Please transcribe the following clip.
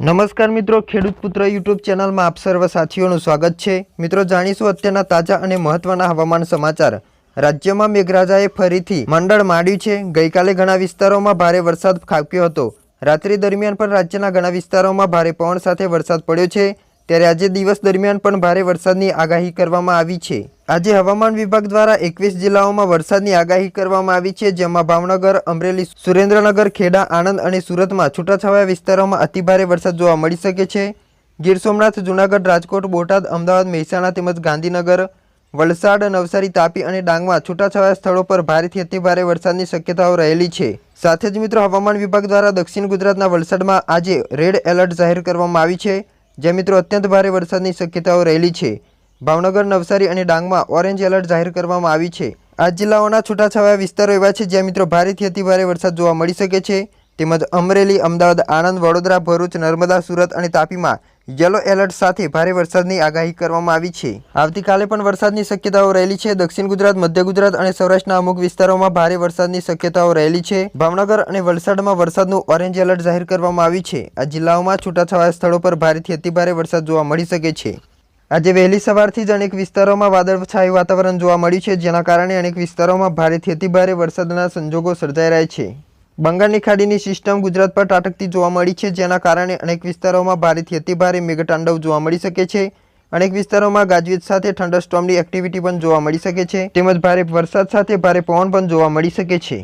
નમસ્કાર મિત્રો, ખેડૂત પુત્ર યુટ્યુબ ચેનલમાં આપ સર્વ સાથીઓનું સ્વાગત છે. મિત્રો, જાણીશું અત્યારના તાજા અને મહત્વના હવામાન સમાચાર. રાજ્યમાં મેઘરાજાએ ફરીથી મંડળ માંડ્યું છે. ગઈકાલે ઘણા વિસ્તારોમાં ભારે વરસાદ ખાબક્યો હતો. રાત્રિ દરમિયાન પણ રાજ્યના ઘણા વિસ્તારોમાં ભારે પવન સાથે વરસાદ પડ્યો છે. ત્યારે આજે દિવસ દરમિયાન પણ ભારે વરસાદની આગાહી કરવામાં આવી છે. આજે હવામાન વિભાગ દ્વારા એકવીસ જિલ્લાઓમાં વરસાદની આગાહી કરવામાં આવી છે, જેમાં ભાવનગર, અમરેલી, સુરેન્દ્રનગર, ખેડા, આણંદ અને સુરતમાં છૂટાછવાયા વિસ્તારોમાં અતિભારે વરસાદ જોવા મળી શકે છે. ગીર સોમનાથ, જૂનાગઢ, રાજકોટ, બોટાદ, અમદાવાદ, મહેસાણા તેમજ ગાંધીનગર, વલસાડ, નવસારી, તાપી અને ડાંગમાં છૂટાછવાયા સ્થળો પર ભારેથી અતિભારે વરસાદની શક્યતાઓ રહેલી છે. સાથે જ મિત્રો, હવામાન વિભાગ દ્વારા દક્ષિણ ગુજરાતના વલસાડમાં આજે રેડ એલર્ટ જાહેર કરવામાં આવી છે, જે મિત્રો અત્યંત ભારે વરસાદની શક્યતાઓ રહેલી છે. ભાવનગર, નવસારી અને ડાંગમાં ઓરેન્જ એલર્ટ જાહેર કરવામાં આવી છે. આ જિલ્લાઓના છૂટાછવાયા વિસ્તારો એવા છે જ્યાં મિત્રો ભારેથી અતિભારે વરસાદ જોવા મળી શકે છે. તેમજ અમરેલી, અમદાવાદ, આણંદ, વડોદરા, ભરૂચ, નર્મદા, સુરત અને તાપીમાં યલો એલર્ટ સાથે ભારે વરસાદની આગાહી કરવામાં આવી છે. આવતીકાલે પણ વરસાદની શક્યતાઓ રહેલી છે. દક્ષિણ ગુજરાત, મધ્ય ગુજરાત અને સૌરાષ્ટ્રના અમુક વિસ્તારોમાં ભારે વરસાદની શક્યતાઓ રહેલી છે. ભાવનગર અને વલસાડમાં વરસાદનું ઓરેન્જ એલર્ટ જાહેર કરવામાં આવ્યું છે. આ જિલ્લાઓમાં છૂટાછવાયા સ્થળો પર ભારેથી અતિભારે વરસાદ જોવા મળી શકે છે. આજે વહેલી સવારથી જ અનેક વિસ્તારોમાં વાદળછાયું વાતાવરણ જોવા મળ્યું છે, જેના કારણે અનેક વિસ્તારોમાં ભારેથી અતિભારે વરસાદના સંજોગો સર્જાઈ રહ્યા છે. બંગાળની ખાડીની સિસ્ટમ ગુજરાત પર ત્રાટકતી જોવા મળી છે, જેના કારણે અનેક વિસ્તારોમાં ભારેથી અતિભારે મેઘતાંડવ જોવા મળી શકે છે. અનેક વિસ્તારોમાં ગાજવીજ સાથે થંડરસ્ટોર્મની એક્ટિવિટી પણ જોવા મળી શકે છે. તેમજ ભારે વરસાદ સાથે ભારે પવન પણ જોવા મળી શકે છે.